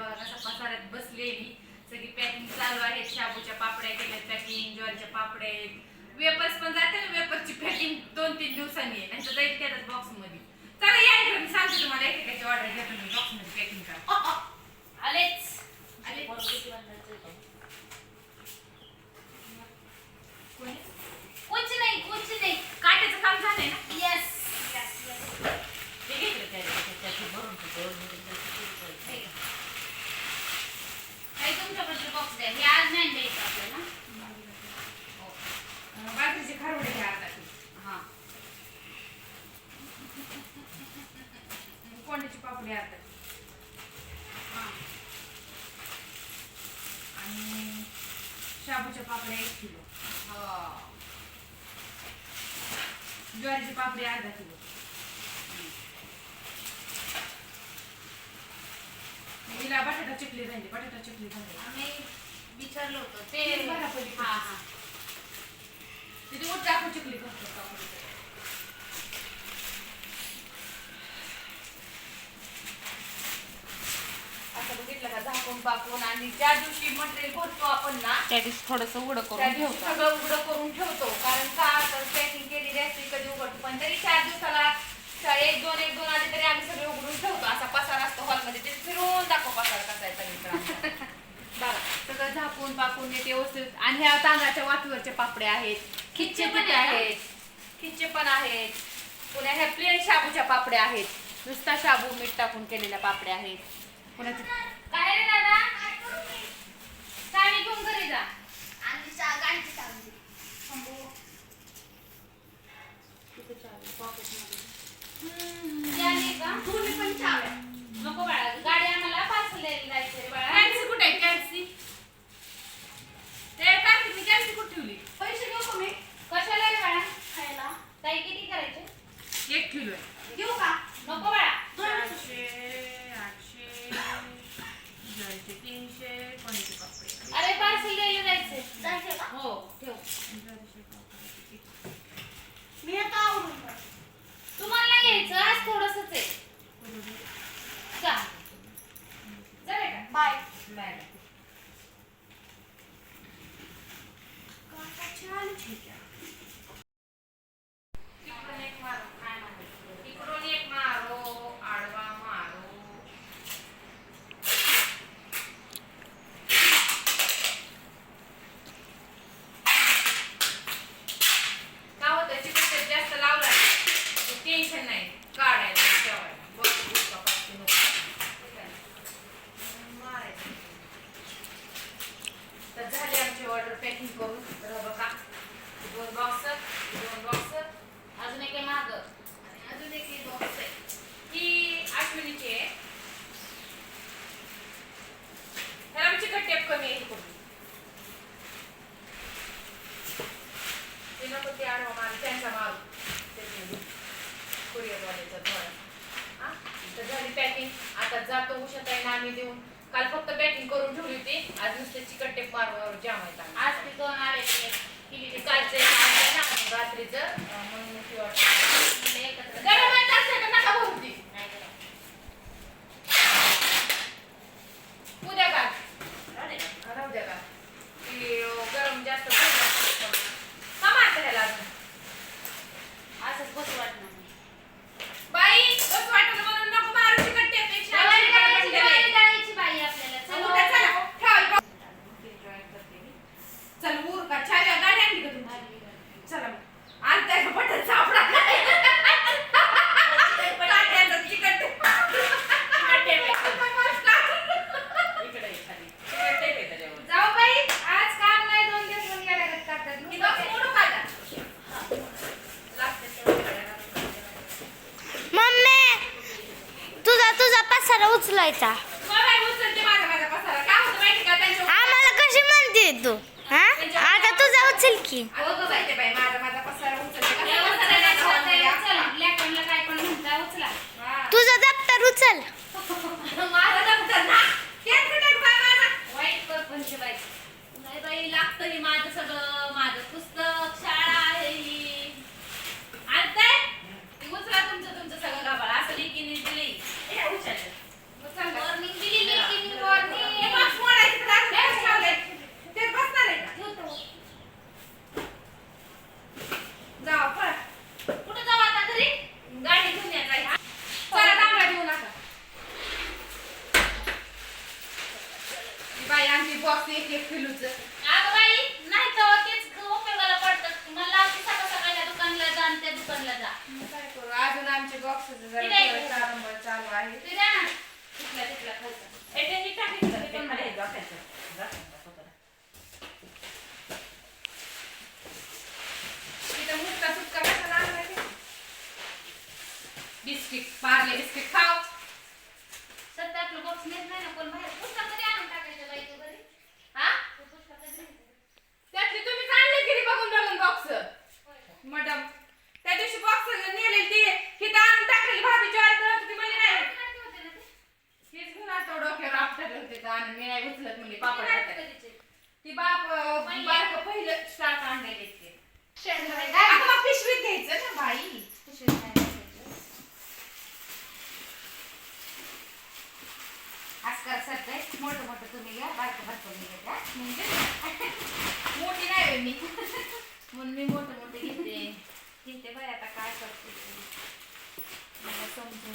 बघा पसाऱ्यात बसले मी सगळी पॅकिंग चालू आहे शाबूच्या पापड्या केल्या पॅकिंग ज्वारीच्या पापड्या वेपर्स पण जाते ना वेपर्सची पॅकिंग दोन तीन दिवसांनी आहे नाही जाईल त्याच बॉक्समध्ये चला या इकडे मी सांगते तुम्हाला एकेकाची ऑर्डर घ्या तुम्ही बॉक्समध्ये पॅकिंग करा आलेच कुछ नाही कुछ नाही काम झालंय ना येस येस येस हे घेतलं भरून तुमच्याकडचे बॉक्स द्या. हे आज नाही द्यायचं आपल्याला. बाजरीचे खारवडे घ्या अर्धा किलो हा. कोंड्याची पापडी अर्धा किलो हा. आणि शाबूच्या पापड्या एक किलो. हो. ज्वारीची पापडी अर्धा किलो. हिला बटाटा चिपली झाली बटाटा चिपली झाली. आम्ही विचारलं होतं ते. हा हा. तिथे उठ टाकून चिपली करतो. पापडी असं बघितलं का झाकून पाकून आणि ज्या दिवशी मटेरियल भरतो आपण ना त्या दिवशी थोडस उघडं त्या करून दिवशी सगळं उघडं करून ठेवतो. कारण का तर पॅकिंग केलेली असते कधी उघडतो. पण तरी चार दिवसाला चा- एक दोन एक दोन आले तरी आम्ही सगळे उघडून ठेवतो. असा पसार असतो. हॉलमध्ये ते फिरून दाखव पसार कसा आहे सगळीकडे बघा सगळं झाकून पाकून येते व्यवस्थित. आणि ह्या तांदळाच्या वाफीवरचे पापडे आहेत. खिच्चे पण? आहेत. खिच्चे पण आहेत. पुन्हा ह्या प्लेन शाबूच्या पापड्या आहेत. नुसता शाबू मीठ टाकून केलेल्या पापड्या आहेत. पुन्हा काय रे दादा साडी घेऊन घरी जा झाली का नको बाळा गाडी आम्हाला पार्सल जायचं रे बाळा कॅन्सी कुठे आहे कॅन्सी ते कार्तिकनी कॅन्सी कुठे ठेवली पैसे घेऊ का मी कशाला रे बाळा खायला ताई किती करायचे एक किलो आहे घेऊ का नको बाळा चारशे आठशे ज्वारीचे तीनशे कोणीचे पापडे अरे पार्सल द्यायला जायचंय जायचं का? हो ठेव ज्वारीचे पापड मी आता आवरून जातो. तुम्हाला नाही घ्यायचं आज थोडंसंच आहे जा जा बेटा बाय बाय तिकडून एक मारो काय मारो तिकडून एक मारो आडवा मारो काय होतं चिकन जास्त लावला टेन्शन नाही काढायला ठेवायला बघ इतका पाचशे नको. ठीक आहे. मारायचं. तर झाली आमची ऑर्डर पॅकिंग करून तर हा बघा दोन बॉक्स दोन बॉक्स अजून एक माग आणि अजून एक बॉक्स आहे ही अश्विनीची आहे तर आमची टेप कमी आहे इकडून ते आडवा माल त्यांचा माल कुरिअरवाल्याचा थोडा हा तर झाली पॅकिंग आता जातो उषाताईनं आम्ही देऊन काल फक्त पॅकिंग करून ठेवली होती आज नुसते चिकट टेप मारवर जाम आम्ही. आज ते दोन आले ते कालचं रात्रीचं म्हणून ती वाटतं गरम आहे का नका भरू ती? उद्या का राहू द्या का ती गरम जास्त. का मारतं असंच बसू वाटणार नाही. बाई बस वाटलं म्हणून नको मारू चिकट टेपपेक्षा ज्वारी चिकट दळायची, बनलेलं आहे. ज्वारी दळायची बाई आपल्याला चल, चल उद्या चला. ठेवा, इकडं. चल उर का छाया गाडी आणली का तुम्ही चला मग. आज त्या बटन सापडा काट्याचं चिकट टेप. चिकट टेप आहे. इकडे ये खाली. चिकट टेप आहे त्याच्यावर. जाऊ बाई आज काम नाही दोन दिवस बंद केला का करतात ही नुसतं बॉक्स काय? मोडू का आता? लागते तेवढं करायला. मम्मी तुझा तुझा पसारा उचलायचा बरं आहे, उचलते माझा माझा पसारा. काय होतं माहिती का? त्यांच्या आम्हाला कशी म्हणते तू? हा? आता तुझा उचल की. आता तू जायते बाई, माझा माझा पसारा उचलते. कसा या पसारा उचला, नाही उचला, खावायला उचला. या? Black one ला काय पण म्हणता उचला हा. तुझं दप्तर उचल माझं दप्तर ना. तेच कुठे बाई माझा? वाईट परपंच बाई नाही बाई लागतं हे माझं सगळं माझं पुस्तक शाळा आहे ही आणताय? ते उचला तुमचं तुमचं सगळं गाभाळ. असं लेकीने दिली. हे उचललं. उचल बाई. वॉर्निंग दिली लेकीने हे वॉर्निंग box मोडायचं तर अजून काय ठेवलंय? ते बसणार आहे का? ठेवतो बॉक्सचं जरा. थोडं तारंबळ चालू आहे. तिथला तिथला खायचा. ए, ते नीट टाकायचं, ते पण मला. टाकायचं, टाकायचं. तिथं मुटका सुटका कशाला आणलाय ते? बिस्किट पार्ले बिस्किट खाव सध्या आपलं बॉक्स नेत नाही ना कोण बाहेर पुस्तकामध्ये आणून टाकायचं बाई तू घरी. हा तू पुस्तकात नाही का? त्यातली तुम्ही आणले किती बघून बघून बॉक्स मॅडम त्या दिवशी बॉक्स नेले ते हिथं आणून टाकलेली भाभी ज्वारी करत होती म्हणली नाही काय होते ना ते? हेच घेऊन आता डोक्यावर आणि मी नाही उचलत म्हणली पापड? ती बाप अं, पहिलं. बारकं पहिलं स्टार्ट आणलेले ते पिशवीत घ्यायचं ना बाई पिशवीत नाही टाकायचं. आज करा सध्या मोठं मोठं तुम्ही घ्या बारकं बारकं मी घेते, हा? म्हणजे मोठी नाही होय मी म्हणून मी मोठे मोठे घेते घेते बाई आता काय करते. मला समजून